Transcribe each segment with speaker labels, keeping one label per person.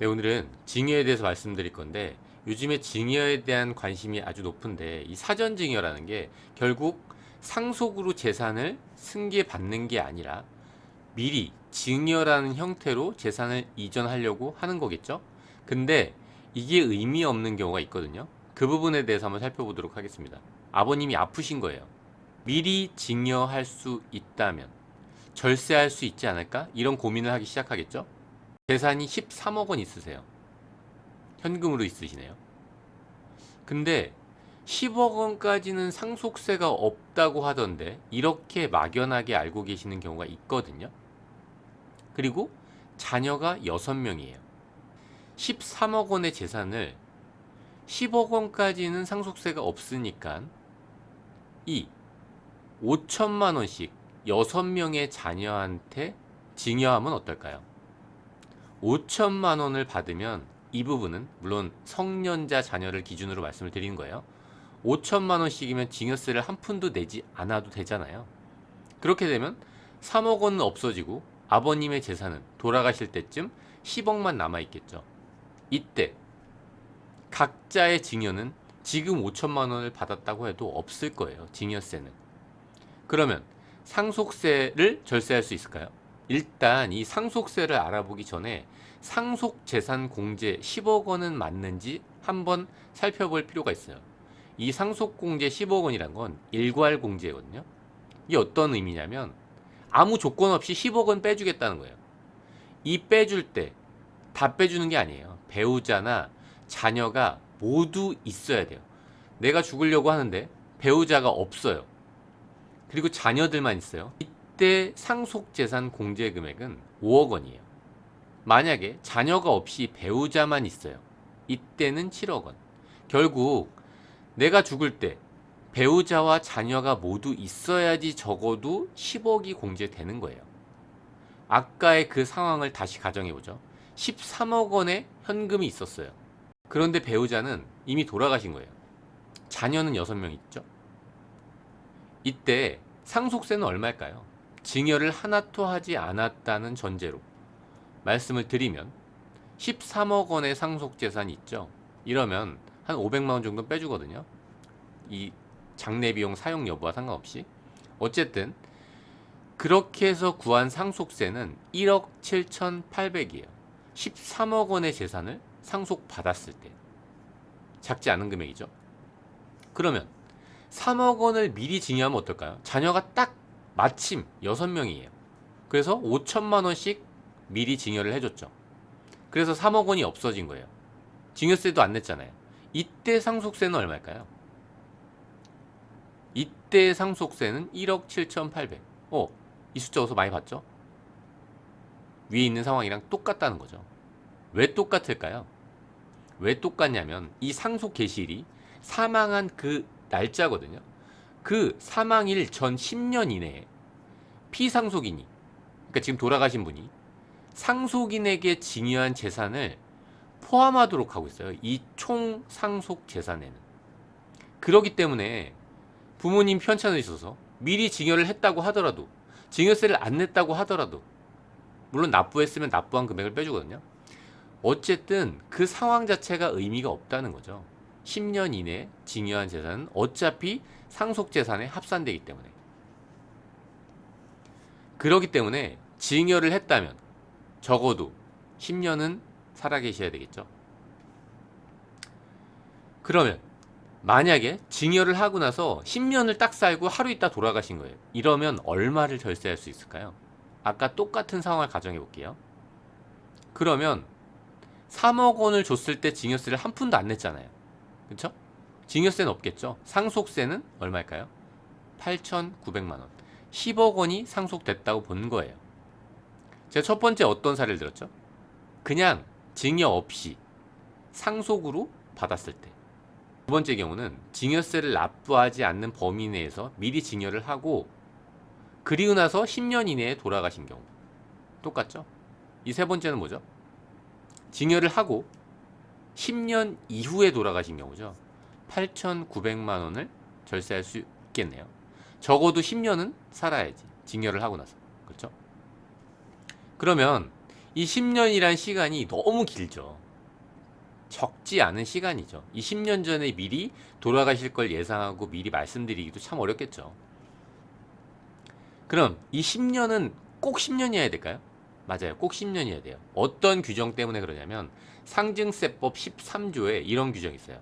Speaker 1: 네, 오늘은 증여에 대해서 말씀드릴 건데 요즘에 증여에 대한 관심이 아주 높은데 이 사전 증여라는 게 결국 상속으로 재산을 승계받는 게 아니라 미리 증여라는 형태로 재산을 이전하려고 하는 거겠죠. 근데 이게 의미 없는 경우가 있거든요. 그 부분에 대해서 한번 살펴보도록 하겠습니다. 아버님이 아프신 거예요. 미리 증여할 수 있다면 절세할 수 있지 않을까? 이런 고민을 하기 시작하겠죠. 재산이 13억 원 있으세요. 현금으로 있으시네요. 근데 10억 원까지는 상속세가 없다고 하던데 이렇게 막연하게 알고 계시는 경우가 있거든요. 그리고 자녀가 6명이에요. 13억 원의 재산을 10억 원까지는 상속세가 없으니까 이 5천만 원씩 6명의 자녀한테 증여하면 어떨까요? 5천만 원을 받으면 이 부분은 물론 성년자 자녀를 기준으로 말씀을 드리는 거예요. 5천만 원씩이면 증여세를 한 푼도 내지 않아도 되잖아요. 그렇게 되면 3억 원은 없어지고 아버님의 재산은 돌아가실 때쯤 10억만 남아 있겠죠. 이때 각자의 증여는 지금 5천만 원을 받았다고 해도 없을 거예요. 증여세는. 그러면 상속세를 절세할 수 있을까요? 일단 이 상속세를 알아보기 전에 상속 재산 공제 10억 원은 맞는지 한번 살펴볼 필요가 있어요. 이 상속 공제 10억 원이란 건 일괄 공제거든요. 이게 어떤 의미냐면 아무 조건 없이 10억 원 빼주겠다는 거예요. 이 빼줄 때 다 빼주는 게 아니에요. 배우자나 자녀가 모두 있어야 돼요. 내가 죽으려고 하는데 배우자가 없어요. 그리고 자녀들만 있어요. 이때 상속재산 공제 금액은 5억 원이에요. 만약에 자녀가 없이 배우자만 있어요. 이때는 7억 원. 결국 내가 죽을 때 배우자와 자녀가 모두 있어야지 적어도 10억이 공제되는 거예요. 아까의 그 상황을 다시 가정해 보죠. 13억 원의 현금이 있었어요. 그런데 배우자는 이미 돌아가신 거예요. 자녀는 6명 있죠. 이때 상속세는 얼마일까요? 증여를 하나도 하지 않았다는 전제로 말씀을 드리면 13억 원의 상속 재산이 있죠. 이러면 한 500만 원 정도 빼주거든요. 이 장례 비용 사용 여부와 상관없이 어쨌든 그렇게 해서 구한 상속세는 1억 7,800이에요. 13억 원의 재산을 상속 받았을 때 작지 않은 금액이죠. 그러면 3억 원을 미리 증여하면 어떨까요? 자녀가 딱 마침 6명이에요. 그래서 5천만 원씩 미리 증여를 해줬죠. 그래서 3억 원이 없어진 거예요. 증여세도 안 냈잖아요. 이때 상속세는 얼마일까요? 이때 상속세는 1억 7,800. 어, 이 숫자 어디서 많이 봤죠? 위에 있는 상황이랑 똑같다는 거죠. 왜 똑같을까요? 왜 똑같냐면 이 상속 개시일이 사망한 그 날짜거든요. 그 사망일 전 10년 이내에 피상속인이 그러니까 지금 돌아가신 분이 상속인에게 증여한 재산을 포함하도록 하고 있어요. 이 총 상속 재산에는. 그러기 때문에 부모님 편찮으 있어서 미리 증여를 했다고 하더라도 증여세를 안 냈다고 하더라도 물론 납부했으면 납부한 금액을 빼주거든요. 어쨌든 그 상황 자체가 의미가 없다는 거죠. 10년 이내 증여한 재산은 어차피 상속 재산에 합산되기 때문에. 그러기 때문에 증여를 했다면 적어도 10년은 살아 계셔야 되겠죠. 그러면 만약에 증여를 하고 나서 10년을 딱 살고 하루 있다 돌아가신 거예요. 이러면 얼마를 절세할 수 있을까요? 아까 똑같은 상황을 가정해 볼게요. 그러면 3억 원을 줬을 때 증여세를 한 푼도 안 냈잖아요. 그렇죠? 증여세는 없겠죠. 상속세는 얼마일까요? 8,900만 원. 10억 원이 상속됐다고 본 거예요. 제가 첫 번째 어떤 사례를 들었죠? 그냥 증여 없이 상속으로 받았을 때. 두 번째 경우는 증여세를 납부하지 않는 범위 내에서 미리 증여를 하고 그리고 나서 10년 이내에 돌아가신 경우. 똑같죠? 이 세 번째는 뭐죠? 증여를 하고 10년 이후에 돌아가신 경우죠. 8,900만 원을 절세할 수 있겠네요. 적어도 10년은 살아야지. 증여를 하고 나서. 그렇죠? 그러면 이 10년이란 시간이 너무 길죠. 적지 않은 시간이죠. 이 10년 전에 미리 돌아가실 걸 예상하고 미리 말씀드리기도 참 어렵겠죠. 그럼 이 10년은 꼭 10년이어야 될까요? 맞아요. 꼭 10년이어야 돼요. 어떤 규정 때문에 그러냐면 상증세법 13조에 이런 규정이 있어요.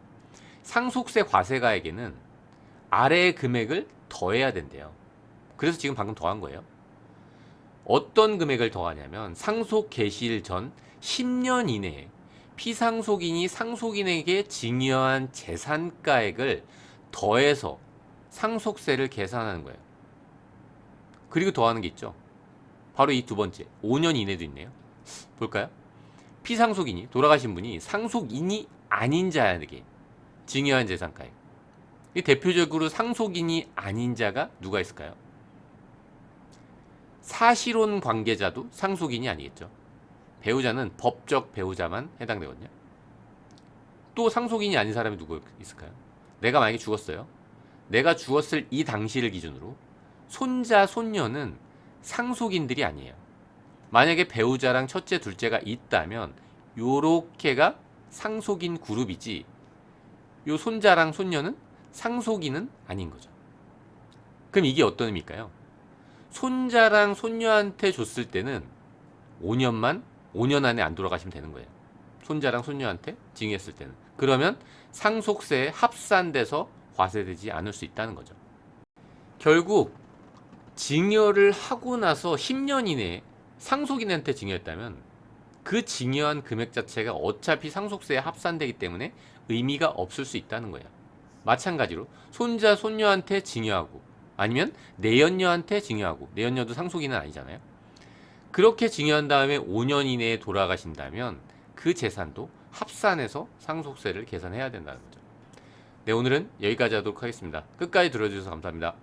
Speaker 1: 상속세 과세가에게는 아래의 금액을 더해야 된대요. 그래서 지금 방금 더한 거예요. 어떤 금액을 더하냐면 상속 개시일 전 10년 이내에 피상속인이 상속인에게 증여한 재산가액을 더해서 상속세를 계산하는 거예요. 그리고 더하는 게 있죠. 바로 이 두 번째, 5년 이내도 있네요. 볼까요? 피상속인이 돌아가신 분이 상속인이 아닌 자에게 증여한 재산가액. 이 대표적으로 상속인이 아닌 자가 누가 있을까요? 사실혼 관계자도 상속인이 아니겠죠. 배우자는 법적 배우자만 해당되거든요. 또 상속인이 아닌 사람이 누구 있을까요? 내가 만약에 죽었어요. 내가 죽었을 이 당시를 기준으로 손자, 손녀는 상속인들이 아니에요. 만약에 배우자랑 첫째, 둘째가 있다면 요렇게가 상속인 그룹이지 요 손자랑 손녀는 상속인은 아닌 거죠. 그럼 이게 어떤 의미일까요? 손자랑 손녀한테 줬을 때는 5년만 5년 안에 안 돌아가시면 되는 거예요. 손자랑 손녀한테 증여했을 때는. 그러면 상속세에 합산돼서 과세되지 않을 수 있다는 거죠. 결국 증여를 하고 나서 10년 이내에 상속인한테 증여했다면 그 증여한 금액 자체가 어차피 상속세에 합산되기 때문에 의미가 없을 수 있다는 거예요. 마찬가지로 손자 손녀한테 증여하고 아니면 내연녀한테 증여하고 내연녀도 상속인은 아니잖아요. 그렇게 증여한 다음에 5년 이내에 돌아가신다면 그 재산도 합산해서 상속세를 계산해야 된다는 거죠. 네, 오늘은 여기까지 하도록 하겠습니다. 끝까지 들어주셔서 감사합니다.